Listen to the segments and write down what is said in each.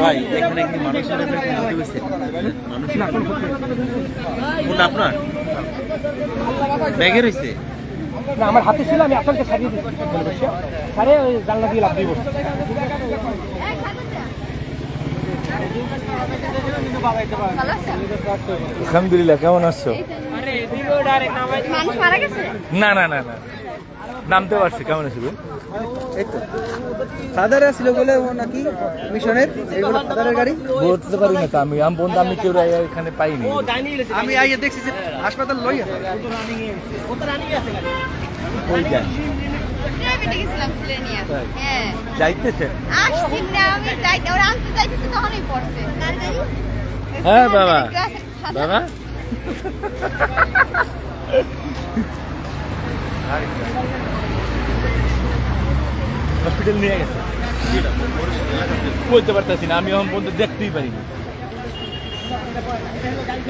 ভাই এখানে কি মানুষের ক্ষতি? হয়েছে কোনটা আপনার ব্যাগে রয়েছে না আমার হাতে ছিল আমি আপনাকে ছাড়িয়ে দিচ্ছি সারে ওই জানলা দিয়ে লাভ দিয়ে বসছি আলহামদুলিল্লাহ কেমন আছো? না না না না। নামতে পারছি কেমন আছো? ফাদার ছিল বলে ও নাকি মিশনের? ফাদারের গাড়ি? বলতে পারি না তো আমি আমি বন্ধু আমি কেউ এখানে পাইনি। আমি আইয়ে দেখছি যে হাসপাতাল ওই হ্যাঁ যাইতেছে। আসছি না আমি যাই ওরা আনতে যাইতেছি তখনই পড়ছে কার গাড়ি হ্যাঁ, বাবা। ক্লাসের সাথে- বাবা হসপিটাল নিয়ে গেছে। বলতে পারতেছি না আমি এখন পর্যন্ত দেখতেই পারিনি।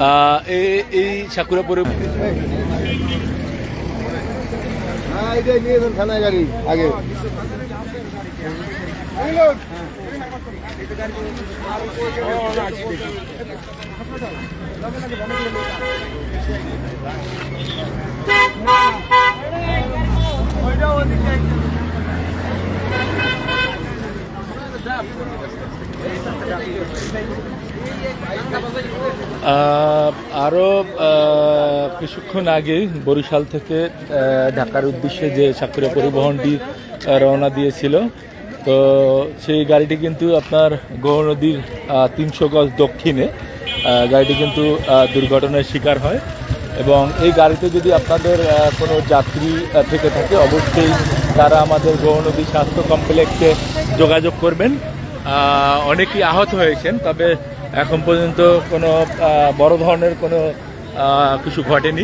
আহ, এই- এই সাকুরাপুরে আগে। আহ, আরও কিছুক্ষণ আগে বরিশাল থেকে ঢাকার উদ্দেশ্যে যে সাকুরা পরিবহনটি রওনা দিয়েছিল, তো সেই গাড়িটি কিন্তু আপনার গৌর নদীর তিনশো গজ দক্ষিণে গাড়িটি কিন্তু দুর্ঘটনার শিকার হয় এবং এই গাড়িতে যদি আপনাদের কোনো যাত্রী থেকে থাকে, অবশ্যই তারা আমাদের গৌর নদী স্বাস্থ্য কমপ্লেক্সে যোগাযোগ করবেন। অনেকেই আহত হয়েছেন, তবে এখন পর্যন্ত কোনো বড় ধরনের কোনো কিছু ঘটেনি।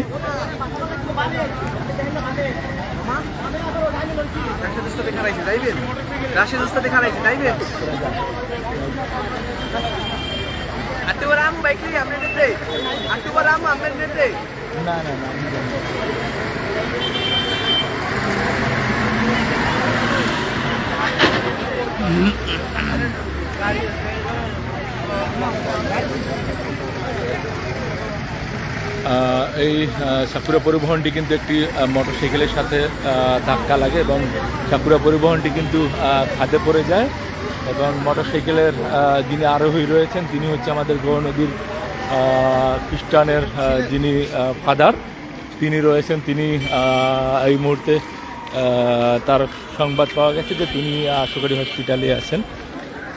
রাশেদ উস্তাদে খারাইছে এই সাকুরা পরিবহনটি কিন্তু একটি মোটরসাইকেলের সাথে ধাক্কা লাগে এবং সাকুরা পরিবহনটি কিন্তু খাদে পড়ে যায় এবং মোটরসাইকেলের যিনি আরোহী রয়েছেন তিনি হচ্ছে আমাদের গৌর নদীর খ্রিস্টানের যিনি ফাদার তিনি রয়েছেন তিনি এই মুহূর্তে তার সংবাদ পাওয়া গেছে যে তিনি আশাকরি হসপিটালে আছেন।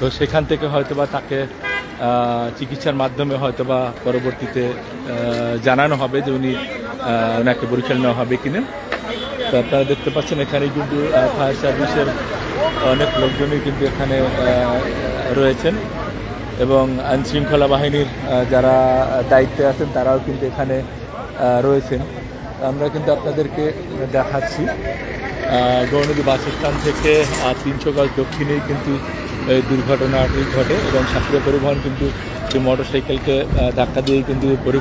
তো সেখান থেকে হয়তোবা তাকে আহ, চিকিৎসার মাধ্যমে হয়তো বা পরবর্তীতে জানানো হবে যে উনি ওনাকে পরীক্ষা নেওয়া হবে কিনা তো আপনারা দেখতে পাচ্ছেন এখানে কিন্তু ফায়ার সার্ভিসের অনেক লোকজনই কিন্তু এখানে রয়েছেন এবং আইনশৃঙ্খলা বাহিনীর যারা দায়িত্বে আছেন তারাও কিন্তু এখানে রয়েছেন। আমরা কিন্তু আপনাদেরকে দেখাচ্ছি আহ, গৌরনদী বাস স্ট্যান্ড থেকে তিনশো গজ দক্ষিণেই কিন্তু দুর্ঘটনাটি ঘটে এবং সাকুরা পরিবহন কিন্তু সেই মোটর সাইকেলকে ধাক্কা দিয়ে কিন্তু পরিবহন